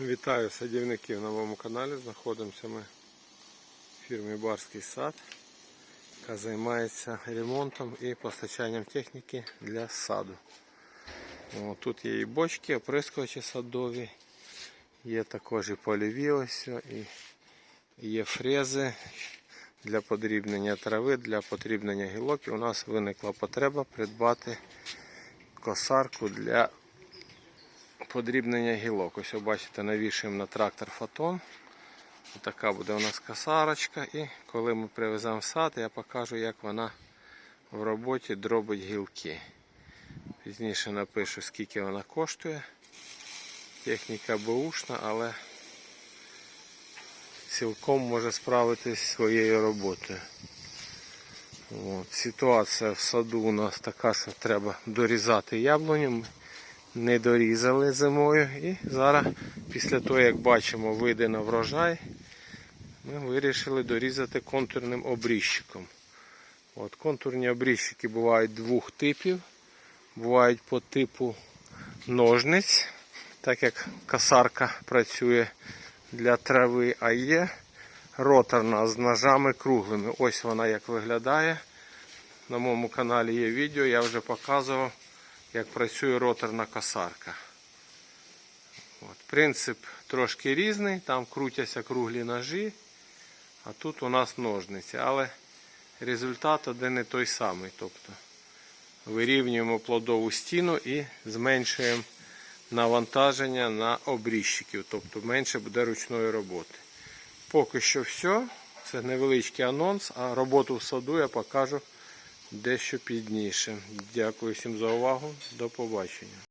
Вітаю садівників на моєму каналі. Знаходимося ми в фірмі Барський сад, яка займається ремонтом і постачанням техніки для саду. О, тут є і бочки, оприскувачі садові, є також і польові ось, і є фрези для подрібнення трави, для подрібнення гілок. І у нас виникла потреба придбати косарку для подрібнення гілок. Ось ви бачите, навішуємо на трактор фотон. Така буде у нас косарочка. І коли ми привеземо в сад, я покажу, як вона в роботі дробить гілки. Пізніше напишу, скільки вона коштує. Техніка бушна, але цілком може справитись зі своєю роботою. От. Ситуація в саду у нас така, що треба дорізати яблуню. Не дорізали зимою. І зараз, після того, як бачимо, вийде на врожай, ми вирішили дорізати контурним обрізчиком. От, контурні обрізчики бувають двох типів. Бувають по типу ножниць, так як косарка працює для трави, а є роторна з ножами круглими. Ось вона як виглядає. На моєму каналі є відео, я вже показував, як працює роторна косарка. От, Принцип трошки різний, там крутяться круглі ножі, а тут у нас ножниці. Але результат один і той самий. Тобто вирівнюємо плодову стіну і зменшуємо навантаження на обрізчиків, тобто менше буде ручної роботи. Поки що все. Це невеличкий анонс, а роботу в саду я покажу дещо пізніше. Дякую всім за увагу. До побачення.